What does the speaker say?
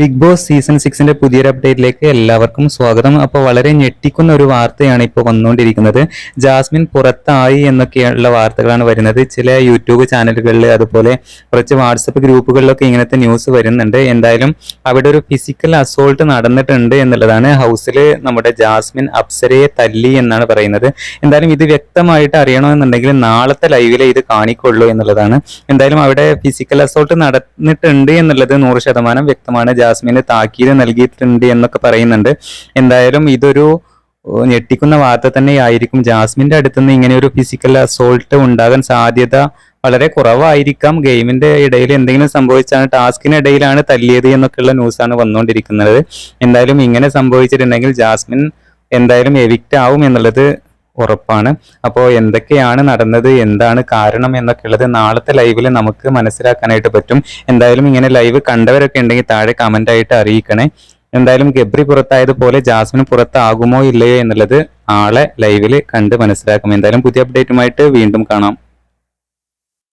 Big boss season സിക്സിന്റെ പുതിയൊരു അപ്ഡേറ്റിലേക്ക് എല്ലാവർക്കും സ്വാഗതം. അപ്പോൾ വളരെ ഞെട്ടിക്കുന്ന ഒരു വാർത്തയാണ് ഇപ്പോൾ വന്നുകൊണ്ടിരിക്കുന്നത്. ജാസ്മിൻ പുറത്തായി എന്നൊക്കെയുള്ള വാർത്തകളാണ് വരുന്നത്. ചില യൂട്യൂബ് ചാനലുകളിൽ അതുപോലെ കുറച്ച് വാട്സപ്പ് ഗ്രൂപ്പുകളിലൊക്കെ ഇങ്ങനത്തെ ന്യൂസ് വരുന്നുണ്ട്. എന്തായാലും അവിടെ ഒരു ഫിസിക്കൽ അസോൾട്ട് നടന്നിട്ടുണ്ട് എന്നുള്ളതാണ് ഹൗസിൽ നമ്മുടെ ജാസ്മിൻ അപ്സരയെ തല്ലി എന്നാണ് പറയുന്നത്. എന്തായാലും ഇത് വ്യക്തമായിട്ട് അറിയണമെന്നുണ്ടെങ്കിൽ നാളത്തെ ലൈവിലെ ഇത് കാണിക്കൊള്ളൂ എന്നുള്ളതാണ്. എന്തായാലും അവിടെ ഫിസിക്കൽ അസോൾട്ട് നടന്നിട്ടുണ്ട് എന്നുള്ളത് നൂറ് ശതമാനം വ്യക്തമാണ്. ജാസ്മിന് താക്കീത് നൽകിയിട്ടുണ്ട് എന്നൊക്കെ പറയുന്നുണ്ട്. എന്തായാലും ഇതൊരു ഞെട്ടിക്കുന്ന വാർത്ത തന്നെയായിരിക്കും. ജാസ്മിന്റെ അടുത്ത് നിന്ന് ഇങ്ങനെ ഒരു ഫിസിക്കൽ അസോൾട്ട് ഉണ്ടാകാൻ സാധ്യത വളരെ കുറവായിരിക്കാം. ഗെയിമിന്റെ ഇടയിൽ എന്തെങ്കിലും സംഭവിച്ചാണ് ടാസ്കിനിടയിലാണ് തല്ലിയത് എന്നൊക്കെയുള്ള ന്യൂസാണ് വന്നുകൊണ്ടിരിക്കുന്നത്. എന്തായാലും ഇങ്ങനെ സംഭവിച്ചിട്ടുണ്ടെങ്കിൽ ജാസ്മിൻ എന്തായാലും എവിക്റ്റ് ആവും എന്നുള്ളത് ഉറപ്പാണ്. അപ്പോൾ എന്തൊക്കെയാണ് നടന്നത്? എന്താണ് കാരണം എന്നൊക്കെ ഉള്ളത് നാളത്തെ ലൈവിൽ നമുക്ക് മനസ്സിലാക്കാനായിട്ട് പറ്റും. എന്തായാലും ഇങ്ങനെ ലൈവ് കണ്ടവരൊക്കെ ഉണ്ടെങ്കിൽ താഴെ കമന്റ് ആയിട്ട് അറിയിക്കണേ. എന്തായാലും ഗബ്രി പുറത്തായതുപോലെ ജാസ്മിൻ പുറത്താകുമോ ഇല്ലയോ എന്നുള്ളത് ആളെ ലൈവിൽ കണ്ട് മനസ്സിലാക്കും. എന്തായാലും പുതിയ അപ്ഡേറ്റുമായിട്ട് വീണ്ടും കാണാം.